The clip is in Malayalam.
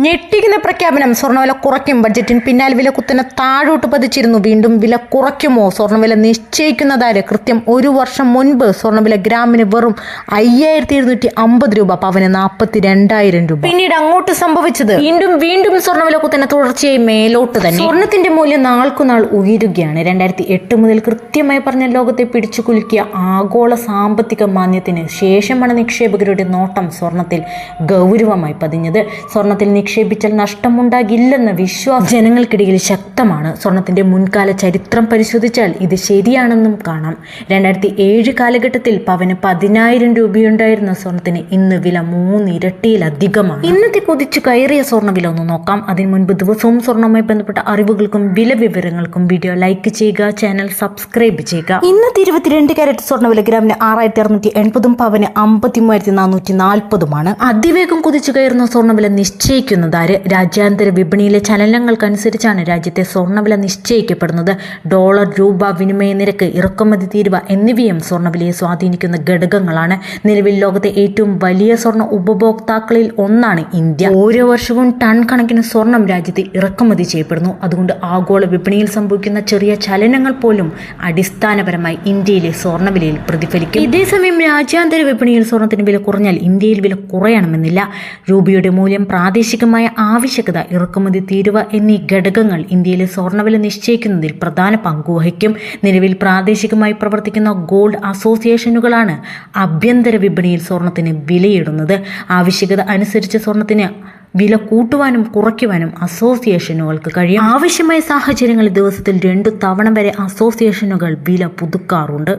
ഞെട്ടിക്കുന്ന പ്രഖ്യാപനം സ്വർണവില കുറയ്ക്കും ബഡ്ജറ്റിന് പിന്നാലെ വില കുത്തനെ താഴോട്ട് പതിച്ചിരുന്നു. വീണ്ടും വില കുറയ്ക്കുമോ? സ്വർണവില നിശ്ചയിക്കുന്നതാര്? കൃത്യം ഒരു വർഷം മുൻപ് സ്വർണവില ഗ്രാമിന് വെറും അയ്യായിരത്തി എഴുന്നൂറ്റി അമ്പത് രൂപ പവന് നാൽപ്പത്തി രണ്ടായിരം രൂപ. പിന്നീട് അങ്ങോട്ട് സംഭവിച്ചത്? വീണ്ടും വീണ്ടും സ്വർണവില കുത്തനെ തുടർച്ചയായി മേലോട്ട് തന്നെ. സ്വർണത്തിന്റെ മൂല്യം നാൾക്കുനാൾ ഉയരുകയാണ്. രണ്ടായിരത്തി എട്ട് മുതൽ കൃത്യമായി പറഞ്ഞ ലോകത്തെ പിടിച്ചു കുലുക്കിയ ആഗോള സാമ്പത്തിക മാന്യത്തിന് ശേഷമാണ് നിക്ഷേപകരുടെ നോട്ടം സ്വർണത്തിൽ ഗൗരവമായി പതിഞ്ഞത്. സ്വർണത്തിൽ നിക്ഷേപിച്ചാൽ നഷ്ടമുണ്ടാകില്ലെന്ന വിശ്വാസം ജനങ്ങൾക്കിടയിൽ ശക്തമാണ്. സ്വർണത്തിന്റെ മുൻകാല ചരിത്രം പരിശോധിച്ചാൽ ഇത് ശരിയാണെന്നും കാണാം. രണ്ടായിരത്തി ഏഴ് കാലഘട്ടത്തിൽ പവന് പതിനായിരം രൂപയുണ്ടായിരുന്ന സ്വർണത്തിന് ഇന്ന് വില മൂന്നിരട്ടിയിലധികമാണ്. ഇന്നത്തെ കുതിച്ചു കയറിയ സ്വർണ വില ഒന്ന് നോക്കാം. അതിനു മുൻപ് ദിവസവും സ്വർണവുമായി ബന്ധപ്പെട്ട അറിവുകൾക്കും വില വിവരങ്ങൾക്കും വീഡിയോ ലൈക്ക് ചെയ്യുക ചാനൽ സബ്സ്ക്രൈബ് ചെയ്യുക. ഇന്നത്തെ ഇരുപത്തിരണ്ട് കാരറ്റ് സ്വർണവില ഗ്രാമിന് ആറായിരത്തി അറുന്നൂറ്റി എൺപതും പവന് അമ്പത്തി മൂവായിരത്തി നാനൂറ്റി നാൽപ്പതുമാണ് അതിവേഗം കുതിച്ചു കയറുന്ന സ്വർണവില നിശ്ചയിക്കുന്നത് ആര് രാജ്യാന്തര വിപണിയിലെ ചലനങ്ങൾക്കനുസരിച്ചാണ് രാജ്യത്തെ സ്വർണവില നിശ്ചയിക്കപ്പെടുന്നത്. ഡോളർ രൂപ വിനിമയ നിരക്ക് ഇറക്കുമതി തീരുവ എന്നിവയും സ്വർണവിലയെ സ്വാധീനിക്കുന്ന ഘടകങ്ങളാണ്. നിലവിൽ ലോകത്തെ ഏറ്റവും വലിയ സ്വർണ ഉപഭോക്താക്കളിൽ ഒന്നാണ് ഇന്ത്യ. ഓരോ വർഷവും ടൺ കണക്കിന് സ്വർണം രാജ്യത്ത് ഇറക്കുമതി ചെയ്യപ്പെടുന്നു. അതുകൊണ്ട് ആഗോള വിപണിയിൽ സംഭവിക്കുന്ന ചെറിയ ചലനങ്ങൾ പോലും അടിസ്ഥാനപരമായി ഇന്ത്യയിലെ സ്വർണവിലയിൽ പ്രതിഫലിക്കും. ഇതേസമയം രാജ്യാന്തര വിപണിയിൽ സ്വർണത്തിന് വില കുറഞ്ഞാൽ ഇന്ത്യയിൽ വില കുറയണമെന്നില്ല. രൂപയുടെ മൂല്യം പ്രാദേശികമായ ആവശ്യകത ഇറക്കുമതി തീരുവ എന്നീ ഘടകങ്ങൾ ഇന്ത്യയിലെ സ്വർണവില നിശ്ചയിക്കുന്നതിൽ പ്രധാന പങ്കുവഹിക്കും നിലവിൽ പ്രാദേശികമായി പ്രവർത്തിക്കുന്ന ഗോൾഡ് അസോസിയേഷനുകളാണ് ആഭ്യന്തര വിപണിയിൽ സ്വർണത്തിന് വിലയിടുന്നത്. ആവശ്യകത അനുസരിച്ച് സ്വർണത്തിന് വില കൂട്ടുവാനും കുറയ്ക്കുവാനും അസോസിയേഷനുകൾക്ക് കഴിയും. ആവശ്യമായ സാഹചര്യങ്ങളിൽ ദിവസത്തിൽ രണ്ടു തവണ വരെ അസോസിയേഷനുകൾ വില പുതുക്കാറുണ്ട്.